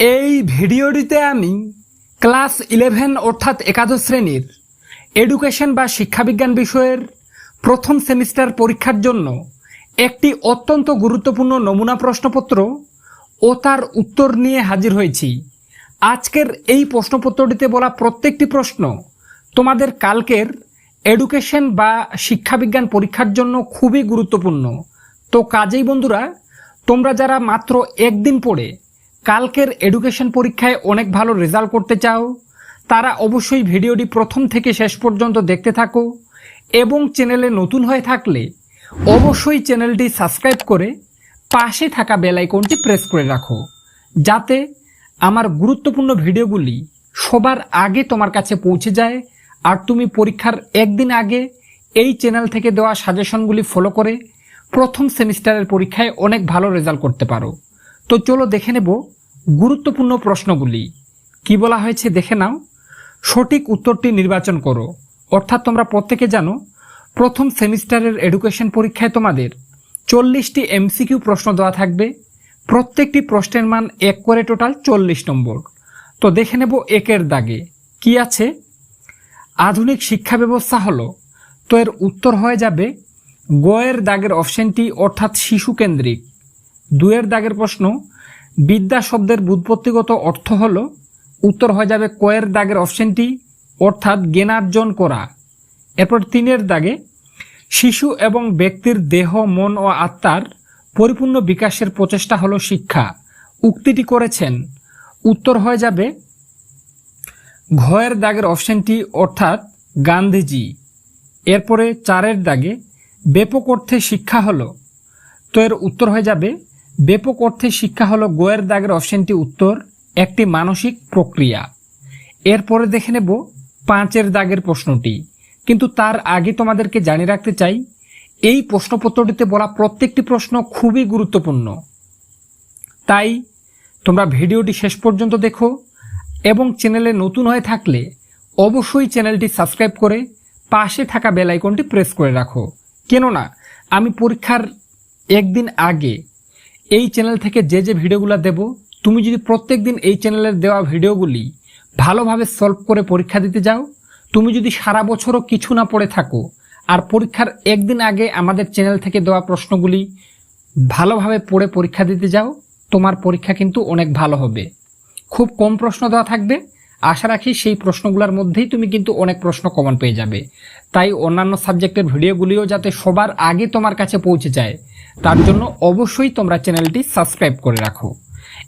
এই ভিডিওটিতে আমি ক্লাস ইলেভেন অর্থাৎ একাদশ শ্রেণির এডুকেশন বা শিক্ষাবিজ্ঞান বিষয়ের প্রথম সেমিস্টার পরীক্ষার জন্য একটি অত্যন্ত গুরুত্বপূর্ণ নমুনা প্রশ্নপত্র ও তার উত্তর নিয়ে হাজির হয়েছি। আজকের এই প্রশ্নপত্রটিতে বলা প্রত্যেকটি প্রশ্ন তোমাদের কালকের এডুকেশন বা শিক্ষাবিজ্ঞান পরীক্ষার জন্য খুবই গুরুত্বপূর্ণ। তো কাজেই বন্ধুরা, তোমরা যারা মাত্র একদিন পড়ে কালকের এডুকেশন পরীক্ষায় অনেক ভালো রেজাল্ট করতে চাও? তারা অবশ্যই ভিডিওটি প্রথম থেকে শেষ পর্যন্ত দেখতে থাকো এবং চ্যানেলে নতুন হয়ে থাকলে অবশ্যই চ্যানেলটি সাবস্ক্রাইব করে পাশে থাকা বেল আইকনটি প্রেস করে রাখো যাতে আমার গুরুত্বপূর্ণ ভিডিওগুলি সবার আগে তোমার কাছে পৌঁছে যায় আর তুমি পরীক্ষার একদিন আগে এই চ্যানেল থেকে দেওয়া সাজেশনগুলি ফলো করে প্রথম সেমিস্টারের পরীক্ষায় অনেক ভালো রেজাল্ট করতে পারো। তো চলো দেখে নেব গুরুত্বপূর্ণ প্রশ্নগুলি। কি বলা হয়েছে দেখে নাও। সঠিক উত্তরটি নির্বাচন করো। অর্থাৎ তোমরা প্রত্যেকে জানো, প্রথম সেমিস্টারের এডুকেশন পরীক্ষায় তোমাদের চল্লিশটি এমসিকিউ প্রশ্ন দেওয়া থাকবে। প্রত্যেকটি প্রশ্নের মান এক করে টোটাল চল্লিশ নম্বর। তো দেখে নেব একের দাগে। কি আছে? আধুনিক শিক্ষা ব্যবস্থা হলো। তো এর উত্তর হয়ে যাবে গয়ের দাগের অপশনটি অর্থাৎ শিশু কেন্দ্রিক। দুয়ের দাগের প্রশ্ন বিদ্যা শব্দের বুৎপত্তিগত অর্থ হল, উত্তর হয়ে যাবে কয়ের দাগের অপশনটি, অর্থাৎ জ্ঞানার্জন করা। এরপর তিনের দাগে, শিশু এবং ব্যক্তির দেহ, মন ও আত্মার পরিপূর্ণ বিকাশের প্রচেষ্টা হলো শিক্ষা। উক্তিটি করেছেন, উত্তর হয়ে যাবে ঘয়ের দাগের অপশনটি, অর্থাৎ গান্ধীজি। এরপরে চারের দাগে, ব্যাপক অর্থে শিক্ষা হলো, তো এর উত্তর হয়ে যাবে ব্যাপক অর্থে শিক্ষা হলো গোয়ের দাগের অপশনটি উত্তর, একটি মানসিক প্রক্রিয়া। এরপরে দেখে নেব পাঁচের দাগের প্রশ্নটি। কিন্তু তার আগে তোমাদেরকে জানিয়ে রাখতে চাই, এই প্রশ্নপত্রটিতে বলা প্রত্যেকটি প্রশ্ন খুবই গুরুত্বপূর্ণ। তাই তোমরা ভিডিওটি শেষ পর্যন্ত দেখো এবং চ্যানেলে নতুন হয়ে থাকলে অবশ্যই চ্যানেলটি সাবস্ক্রাইব করে পাশে থাকা বেল আইকনটি প্রেস করে রাখো। কেননা, আমি পরীক্ষার একদিন আগে এই চ্যানেল থেকে যে যে ভিডিওগুলো দেব, তুমি যদি প্রত্যেক দিন এই চ্যানেলের দেওয়া ভিডিওগুলি ভালোভাবে সলভ করে পরীক্ষা দিতে যাও তুমি যদি সারা বছরও কিছু না পড়ে থাকো, আর পরীক্ষার একদিন আগে আমাদের চ্যানেল থেকে দেওয়া প্রশ্নগুলি ভালোভাবে পড়ে পরীক্ষা দিতে যাও, তোমার পরীক্ষা কিন্তু অনেক ভালো হবে। খুব কম প্রশ্ন দেওয়া থাকবে। আশা রাখি সেই প্রশ্নগুলোর মধ্যেই তুমি কিন্তু অনেক প্রশ্ন কমন পেয়ে যাবে। তাই অন্যান্য সাবজেক্টের ভিডিওগুলিও যাতে সবার আগে তোমার কাছে পৌঁছে যায় তার জন্য অবশ্যই তোমরা চ্যানেলটি সাবস্ক্রাইব করে রাখো।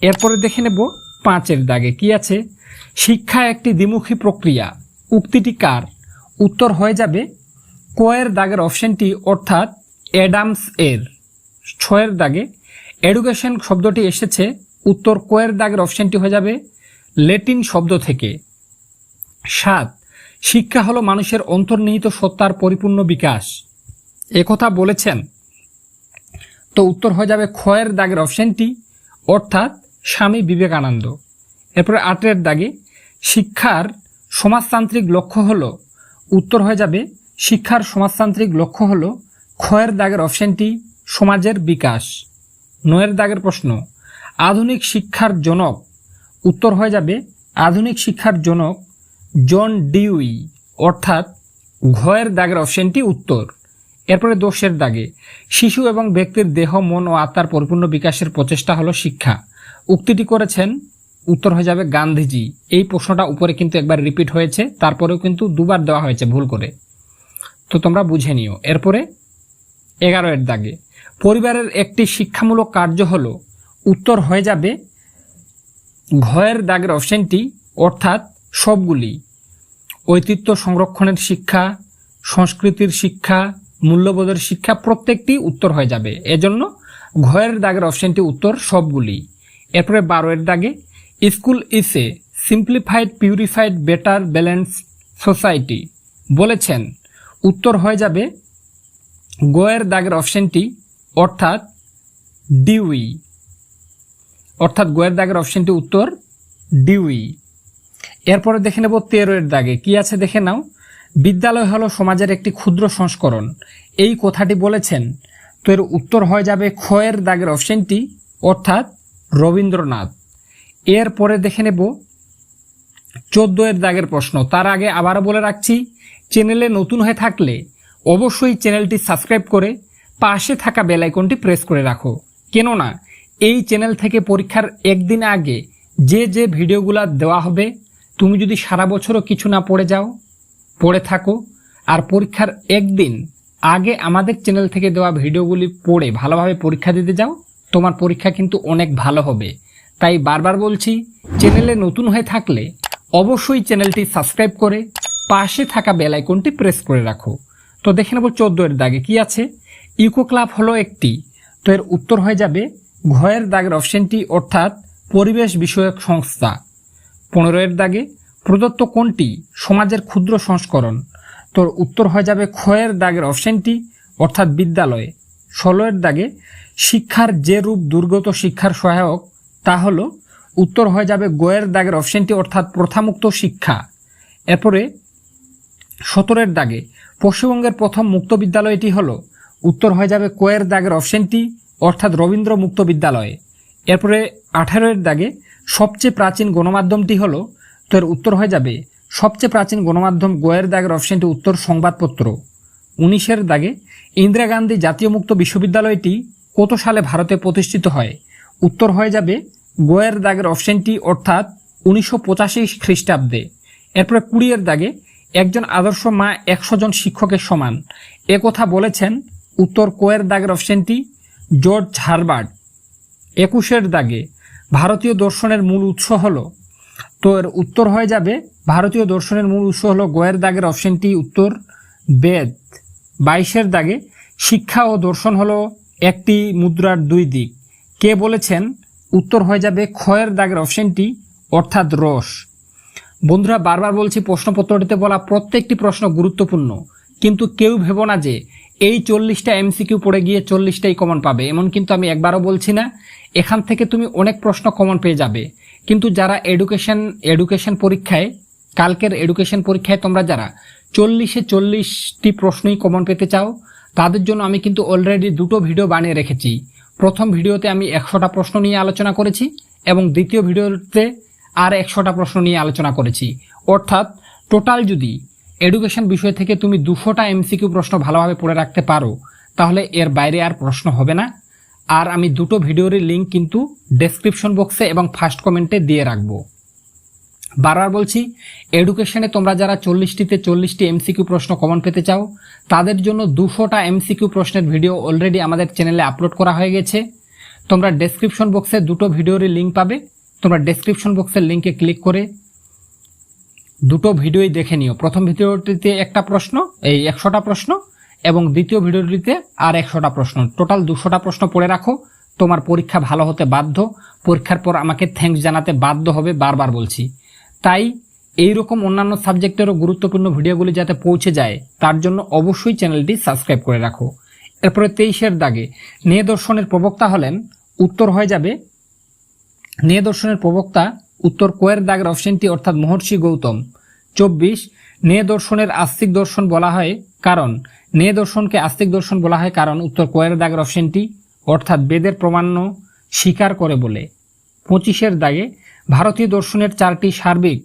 এরপরে দেখে নেব পাঁচের দাগে কি আছে। শিক্ষা একটি দ্বিমুখী প্রক্রিয়া। উক্তিটি কার? উত্তর হয়ে যাবে কয়ের দাগের অপশনটি অর্থাৎ অ্যাডামস এর। ছয়ের দাগে এডুকেশন শব্দটি এসেছে। উত্তর কোয়ের দাগের অপশনটি হয়ে যাবে লেটিন শব্দ থেকে। সাত, শিক্ষা হলো মানুষের অন্তর্নিহিত সত্তার পরিপূর্ণ বিকাশ। একথা বলেছেন তো উত্তর হয়ে যাবে ক্ষয়ের দাগের অপশনটি অর্থাৎ স্বামী বিবেকানন্দ। এরপরে আটের দাগে শিক্ষার সমাজতান্ত্রিক লক্ষ্য হলো, উত্তর হয়ে যাবে শিক্ষার সমাজতান্ত্রিক লক্ষ্য হলো ক্ষয়ের দাগের অপশনটি সমাজের বিকাশ। নয়ের দাগের প্রশ্ন, আধুনিক শিক্ষার জনক, উত্তর হয়ে যাবে আধুনিক শিক্ষার জনক জন ডিউই, অর্থাৎ ঘয়ের দাগের অপশনটি উত্তর। এরপরে দোষের দাগে। শিশু এবং ব্যক্তির দেহ, মন ও আত্মার পরিপূর্ণ বিকাশের প্রচেষ্টা হলো শিক্ষা। উক্তিটি করেছেন, উত্তর হয়ে যাবে গান্ধীজি। এই প্রশ্নটা উপরে কিন্তু একবার রিপিট হয়েছে, তারপরেও কিন্তু দুবার দেওয়া হয়েছে ভুল করে। তো তোমরা বুঝে নিও। এরপরে, এগারো এর দাগে। পরিবারের একটি শিক্ষামূলক কার্য হলো, উত্তর হয়ে যাবে ঘয়ের দাগের অপশনটি, অর্থাৎ সবগুলি। ঐতিহ্য সংরক্ষণের শিক্ষা, সংস্কৃতির শিক্ষা মূল্যবোধের শিক্ষা প্রত্যেকটি উত্তর হয়ে যাবে। এজন্য ঘয়ের দাগের অপশনটি উত্তর সবগুলি। এরপরে বারোয়ের দাগে, school is a simplified purified better balance society বলেছেন। উত্তর হয়ে যাবে গোয়ের দাগের অপশনটি অর্থাৎ ডিউই। অর্থাৎ গোয়ের দাগের অপশনটি উত্তর ডিউই। এরপরে দেখে নেব তেরোয়ের দাগে। কি আছে দেখে নাও। বিদ্যালয় হলো সমাজের একটি ক্ষুদ্র সংস্করণ। এই কথাটি বলেছেন তো এর উত্তর হয়ে যাবে ক্ষয়ের দাগের অপশনটি, অর্থাৎ রবীন্দ্রনাথ। এর পরে দেখে নেব চোদ্দ এর দাগের প্রশ্ন। তার আগে আবারও বলে রাখছি, চ্যানেলে নতুন হয়ে থাকলে অবশ্যই চ্যানেলটি সাবস্ক্রাইব করে পাশে থাকা বেল আইকনটি প্রেস করে রাখো। কেননা, এই চ্যানেল থেকে পরীক্ষার একদিন আগে যে যে ভিডিওগুলো দেওয়া হবে, তুমি যদি সারা বছরও কিছু না পড়ে যাও পড়ে থাকো। আর পরীক্ষার একদিন আগে আমাদের চ্যানেল থেকে দেওয়া ভিডিওগুলি পড়ে ভালোভাবে পরীক্ষা দিতে যাও। তোমার পরীক্ষা কিন্তু অনেক ভালো হবে। তাই বারবার বলছি চ্যানেলে নতুন হয়ে থাকলে অবশ্যই চ্যানেলটি সাবস্ক্রাইব করে পাশে থাকা বেল আইকনটি প্রেস করে রাখো। তো দেখে নেব এর দাগে কি আছে। ইকো ক্লাব হলো একটি, তো এর উত্তর হয়ে যাবে ঘয়ের দাগের অপশনটি অর্থাৎ পরিবেশ বিষয়ক সংস্থা। পনেরো এর দাগে প্রদত্ত কোনটি সমাজের ক্ষুদ্র সংস্করণ। তোর উত্তর হয়ে যাবে ক্ষয়ের দাগের অপশনটি, অর্থাৎ বিদ্যালয়ে। ষোলো এর দাগে, শিক্ষার যে রূপ দুর্গত শিক্ষার সহায়ক, তা হল, উত্তর হয়ে যাবে গোয়ের দাগের অপশনটি, অর্থাৎ প্রথামুক্ত শিক্ষা। এরপরে সতেরোর দাগে, পশ্চিমবঙ্গের প্রথম মুক্ত বিদ্যালয়টি হল, উত্তর হয়ে যাবে কোয়ের দাগের অপশনটি, অর্থাৎ রবীন্দ্র মুক্ত বিদ্যালয়। এরপরে আঠারোর দাগে, সবচেয়ে প্রাচীন গণমাধ্যমটি হলো তো এর উত্তর হয়ে যাবে সবচেয়ে প্রাচীন গণমাধ্যম গোয়ের দাগের অপশনটি উত্তর সংবাদপত্র। উনিশের দাগে ইন্দিরা গান্ধী জাতীয় মুক্ত বিশ্ববিদ্যালয়টি কত সালে ভারতে প্রতিষ্ঠিত হয়? উত্তর হয়ে যাবে গোয়ের দাগের অপশনটি অর্থাৎ উনিশশো পঁচাশি খ্রিস্টাব্দে। এরপরে কুড়িয়ের দাগে একজন আদর্শ মা একশো জন শিক্ষকের সমান। কথা বলেছেন উত্তর কোয়ের দাগের অপশনটি জর্জ হারবার্ট একুশের দাগে ভারতীয় দর্শনের মূল উৎস হল তো এর উত্তর হয়ে যাবে, ভারতীয় দর্শনের মূল উৎস হলো গোয়ের দাগের অপশনটি উত্তর, বেদ। বাইশের দাগে শিক্ষা ও দর্শন হলো একটি মুদ্রার দুই দিক। কে বলেছেন? উত্তর হয়ে যাবে ক্ষয়ের দাগের অপশনটি, অর্থাৎ রস। বন্ধুরা, বারবার বলছি, প্রশ্নপত্রটিতে বলা প্রত্যেকটি প্রশ্ন গুরুত্বপূর্ণ। কিন্তু কেউ ভেবো না যে, এই চল্লিশটা এমসিকিউ পড়ে গিয়ে চল্লিশটাই কমন পাবে। এমন কিন্তু আমি একবারও বলছি না। এখান থেকে তুমি অনেক প্রশ্ন কমন পেয়ে যাবে। কিন্তু যারা এডুকেশন এডুকেশন পরীক্ষায়, কালকের এডুকেশন পরীক্ষায় তোমরা যারা চল্লিশে চল্লিশটি প্রশ্নই কমন পেতে চাও, তাদের জন্য আমি কিন্তু অলরেডি দুটো ভিডিও বানিয়ে রেখেছি। প্রথম ভিডিওতে আমি একশোটা প্রশ্ন নিয়ে আলোচনা করেছি এবং দ্বিতীয় ভিডিওতে আর একশোটা প্রশ্ন নিয়ে আলোচনা করেছি। অর্থাৎ টোটাল যদি এডুকেশন বিষয় থেকে তুমি দুশোটা এমসিকিউ প্রশ্ন ভালোভাবে পড়ে রাখতে পারো, তাহলে এর বাইরে আর প্রশ্ন হবে না। আর আমি দুটো ভিডিওর লিঙ্ক কিন্তু ডেসক্রিপশন বক্সে এবং ফার্স্ট কমেন্টে দিয়ে রাখব। বারবার বলছি এডুকেশনে তোমরা যারা চল্লিশটিতে চল্লিশটি এমসিকিউ প্রশ্ন কমন পেতে চাও, তাদের জন্য দুশোটা এমসিকিউ প্রশ্নের ভিডিও অলরেডি আমাদের চ্যানেলে আপলোড করা হয়ে গেছে। তোমরা ডেসক্রিপশন বক্সে দুটো ভিডিওর লিঙ্ক পাবে। তোমরা ডেসক্রিপশন বক্সের লিঙ্কে ক্লিক করে দুটো ভিডিওই দেখে নিও। প্রথম ভিডিওটিতে একটা প্রশ্ন, এই একশোটা প্রশ্ন এবং দ্বিতীয় ভিডিওটিতে আর একশোটা প্রশ্ন। টোটাল দুশোটা প্রশ্ন পড়ে রাখো। তোমার পরীক্ষা ভালো হতে বাধ্য। পরীক্ষার পর আমাকে থ্যাঙ্কস জানাতে বাধ্য হবে বারবার বলছি। তাই এই রকম অন্যান্য সাবজেক্টেরও গুরুত্বপূর্ণ ভিডিওগুলি যাতে পৌঁছে যায়, তার জন্য অবশ্যই চ্যানেলটি সাবস্ক্রাইব করে রাখো। এরপরে তেইশের দাগে দর্শনের প্রবক্তা হলেন, উত্তর হয়ে যাবে। দর্শনের প্রবক্তা, উত্তর কোয়ের দাগের অপশনটি অর্থাৎ মহর্ষি গৌতম। চব্বিশ দর্শনের আস্তিক দর্শন বলা হয় কারণ, নে দর্শনকে আস্তিক দর্শন বলা হয় কারণ উত্তর কোয়ের দাগের অপশনটি, অর্থাৎ বেদের প্রমাণ্য স্বীকার করে বলে। পঁচিশের দাগে, ভারতীয় দর্শনের চারটি সার্বিক,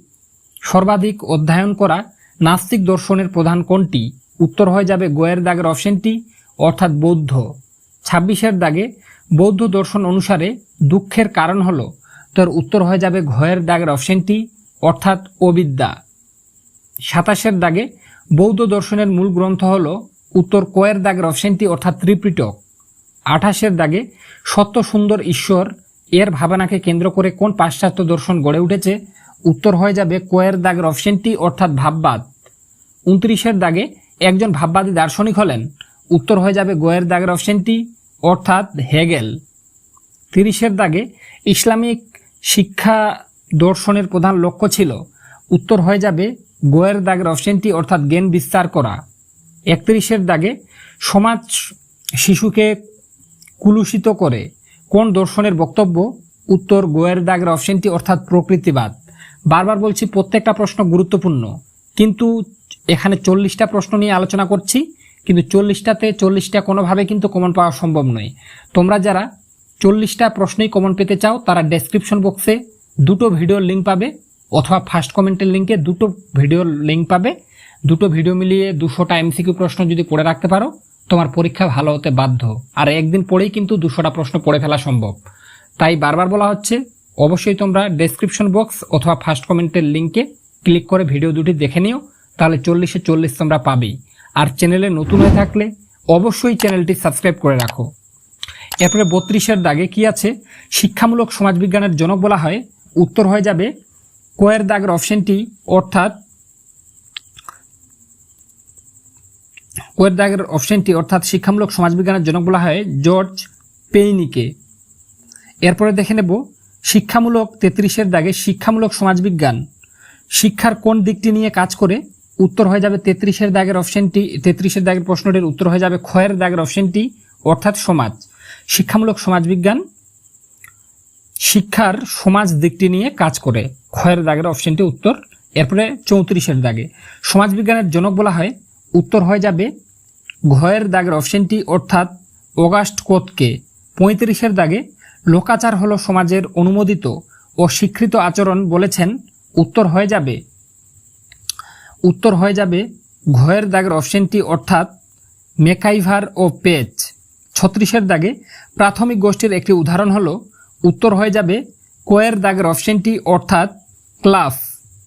সর্বাধিক অধ্যয়ন করা নাস্তিক দর্শনের প্রধান কোনটি? উত্তর হয়ে যাবে গোয়ের দাগের অপশনটি, অর্থাৎ বৌদ্ধ। ছাব্বিশের দাগে, বৌদ্ধ দর্শন অনুসারে দুঃখের কারণ হল, তোর উত্তর হয়ে যাবে ঘয়ের দাগের অপশনটি, অর্থাৎ অবিদ্যা। সাতাশের দাগে বৌদ্ধ দর্শনের মূল গ্রন্থ হল উত্তর কোয়ের দাগের অপশনটি অর্থাৎ ত্রিপিটক। আঠাশের দাগে সত্য সুন্দর ঈশ্বর এর ভাবনাকে কেন্দ্র করে কোন পাশ্চাত্য দর্শন গড়ে উঠেছে? উত্তর হয়ে যাবে কোয়ের দাগের অপশনটি অর্থাৎ ভাববাদ। উনত্রিশের দাগে একজন ভাববাদী দার্শনিক হলেন। উত্তর হয়ে যাবে গোয়ের দাগের অপশনটি অর্থাৎ হেগেল। তিরিশের দাগে ইসলামিক শিক্ষা দর্শনের প্রধান লক্ষ্য ছিল। উত্তর হয়ে যাবে গোয়ের দাগের অপশনটি অর্থাৎ জ্ঞান বিস্তার করা। একত্রিশের দাগে সমাজ শিশুকে কুলুষিত করে। কোন দর্শনের বক্তব্য? উত্তর, গোয়ের দাগের অপশনটি অর্থাৎ প্রকৃতিবাদ। বারবার বলছি, প্রত্যেকটা প্রশ্ন গুরুত্বপূর্ণ। কিন্তু এখানে চল্লিশটা প্রশ্ন নিয়ে আলোচনা করছি, কিন্তু চল্লিশটাতে চল্লিশটা কোনোভাবে কিন্তু কমন পাওয়া সম্ভব নয়। তোমরা যারা চল্লিশটা প্রশ্নই কমন পেতে চাও, তারা ডেসক্রিপশন বক্সে দুটো ভিডিওর লিঙ্ক পাবে। অথবা ফার্স্ট কমেন্টের লিঙ্কে দুটো ভিডিওর লিঙ্ক পাবে। দুটো ভিডিও মিলিয়ে দুশোটা এমসিকিউ প্রশ্ন যদি পড়ে রাখতে পারো, তোমার পরীক্ষা ভালো হতে বাধ্য। আর একদিন পড়েই কিন্তু দুশোটা প্রশ্ন পড়ে ফেলা সম্ভব। তাই বারবার বলা হচ্ছে, অবশ্যই তোমরা ডেসক্রিপশন বক্স অথবা ফার্স্ট কমেন্টের লিঙ্কে ক্লিক করে ভিডিও দুটি দেখে নিও, তাহলে চল্লিশে চল্লিশ তোমরা পাবেই। আর চ্যানেলে নতুন হয়ে থাকলে অবশ্যই চ্যানেলটি সাবস্ক্রাইব করে রাখো। এরপরে বত্রিশের দাগে কি আছে? শিক্ষামূলক সমাজবিজ্ঞানের জনক বলা হয়, উত্তর হয়ে যাবে কোয়ের দাগের অপশনটি অর্থাৎ কোয়ের দাগের অপশনটি অর্থাৎ শিক্ষামূলক সমাজবিজ্ঞানের জনক বলা হয় জর্জ পেইনিকে। এরপরে দেখে নেব, শিক্ষামূলক তেত্রিশের দাগে শিক্ষামূলক সমাজবিজ্ঞান, শিক্ষার কোন দিকটি নিয়ে কাজ করে, উত্তর হয়ে যাবে তেত্রিশের দাগের অপশনটি তেত্রিশের দাগের প্রশ্নটির উত্তর হয়ে যাবে ক্ষয়ের দাগের অপশনটি অর্থাৎ সমাজ। শিক্ষামূলক সমাজবিজ্ঞান শিক্ষার সমাজ দিকটি নিয়ে কাজ করে। ক্ষয়ের দাগের অপশনটি উত্তর, এরপরে চৌত্রিশের দাগে। সমাজবিজ্ঞানের জনক বলা হয়, উত্তর হয়ে যাবে ঘয়ের দাগের অপশনটি, অর্থাৎ অগাস্ট কোতকে। পঁয়ত্রিশের দাগে, লোকাচার হলো সমাজের অনুমোদিত ও স্বীকৃত আচরণ বলেছেন, উত্তর হয়ে যাবে। উত্তর হয়ে যাবে ঘয়ের দাগের অপশনটি, অর্থাৎ মেকাইভার ও পেজ। ছত্রিশের দাগে প্রাথমিক গোষ্ঠীর একটি উদাহরণ হলো উত্তর হয়ে যাবে কোয়ের দাগের অপশনটি অর্থাৎ ক্লাফ।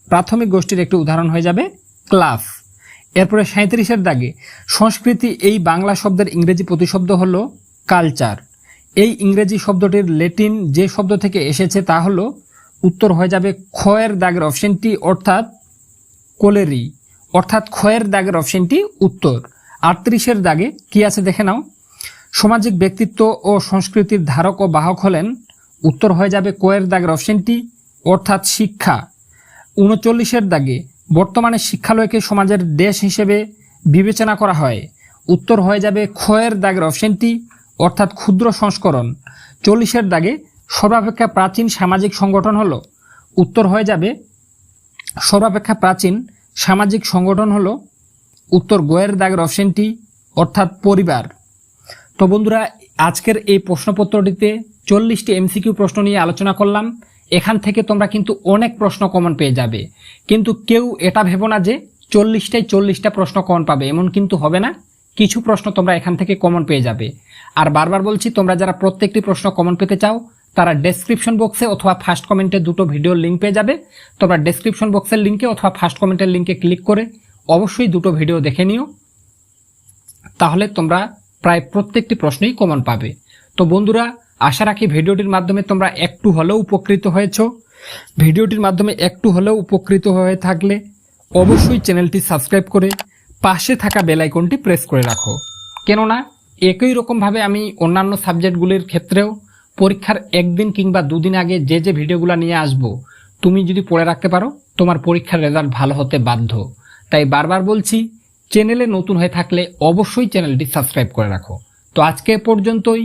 প্রাথমিক গোষ্ঠীর একটি উদাহরণ হয়ে যাবে ক্লাফ। এরপরে সাঁত্রিশের দাগে সংস্কৃতি এই বাংলা শব্দের ইংরেজি প্রতিশব্দ হল কালচার। এই ইংরেজি শব্দটির লেটিন যে শব্দ থেকে এসেছে তা হলো উত্তর হয়ে যাবে ক্ষয়ের দাগের অপশনটি অর্থাৎ কোলেরি। অর্থাৎ ক্ষয়ের দাগের অপশনটি উত্তর। আটত্রিশের দাগে কি আছে দেখে নাও। সামাজিক ব্যক্তিত্ব ও সংস্কৃতির ধারক ও বাহক হলেন উত্তর হয়ে যাবে কোয়ের দাগের অপশনটি অর্থাৎ শিক্ষা। উনচল্লিশের দাগে বর্তমানে শিক্ষালয়কে সমাজের দেশ হিসেবে বিবেচনা করা হয়। উত্তর হয়ে যাবে ক্ষয়ের দাগের অপশনটি অর্থাৎ ক্ষুদ্র সংস্করণ। চল্লিশের দাগে সর্বাপেক্ষা প্রাচীন সামাজিক সংগঠন হলো। উত্তর হয়ে যাবে সর্বাপেক্ষা প্রাচীন সামাজিক সংগঠন হলো উত্তর গোয়ের দাগের অপশনটি অর্থাৎ পরিবার। তো বন্ধুরা, আজকের এই প্রশ্নপত্রটিতে চল্লিশটি এমসিকিউ প্রশ্ন নিয়ে আলোচনা করলাম। এখান থেকে তোমরা কিন্তু অনেক প্রশ্ন কমন পেয়ে যাবে। কিন্তু কেউ এটা ভেবো না যে চল্লিশটাই চল্লিশটা প্রশ্ন কমন পাবে। এমন কিন্তু হবে না। কিছু প্রশ্ন তোমরা এখান থেকে কমন পেয়ে যাবে। আর বারবার বলছি, তোমরা যারা প্রত্যেকটি প্রশ্ন কমন পেতে চাও, তারা ডেসক্রিপশন বক্সে অথবা ফার্স্ট কমেন্টে দুটো ভিডিওর লিঙ্ক পেয়ে যাবে। তোমরা ডেসক্রিপশন বক্সের লিঙ্কে অথবা ফার্স্ট কমেন্টের লিঙ্কে ক্লিক করে অবশ্যই দুটো ভিডিও দেখে নিও। তাহলে তোমরা প্রায় প্রত্যেকটি প্রশ্নই কমন পাবে। তো বন্ধুরা আশা রাখি ভিডিওটির মাধ্যমে তোমরা একটু হলেও উপকৃত হয়েছো। ভিডিওটির মাধ্যমে একটু হলেও উপকৃত হয়ে থাকলে অবশ্যই চ্যানেলটি সাবস্ক্রাইব করে পাশে থাকা বেল আইকনটি প্রেস করে রাখো। কেননা, একই রকমভাবে আমি অন্যান্য সাবজেক্টগুলির ক্ষেত্রেও পরীক্ষার একদিন কিংবা দুদিন আগে যে যে ভিডিওগুলো নিয়ে আসব, তুমি যদি পড়ে রাখতে পারো, তোমার পরীক্ষার রেজাল্ট ভালো হতে বাধ্য। তাই বারবার বলছি, চ্যানেলে নতুন হয়ে থাকলে অবশ্যই চ্যানেলটি সাবস্ক্রাইব করে রাখো। তো আজকে পর্যন্তই।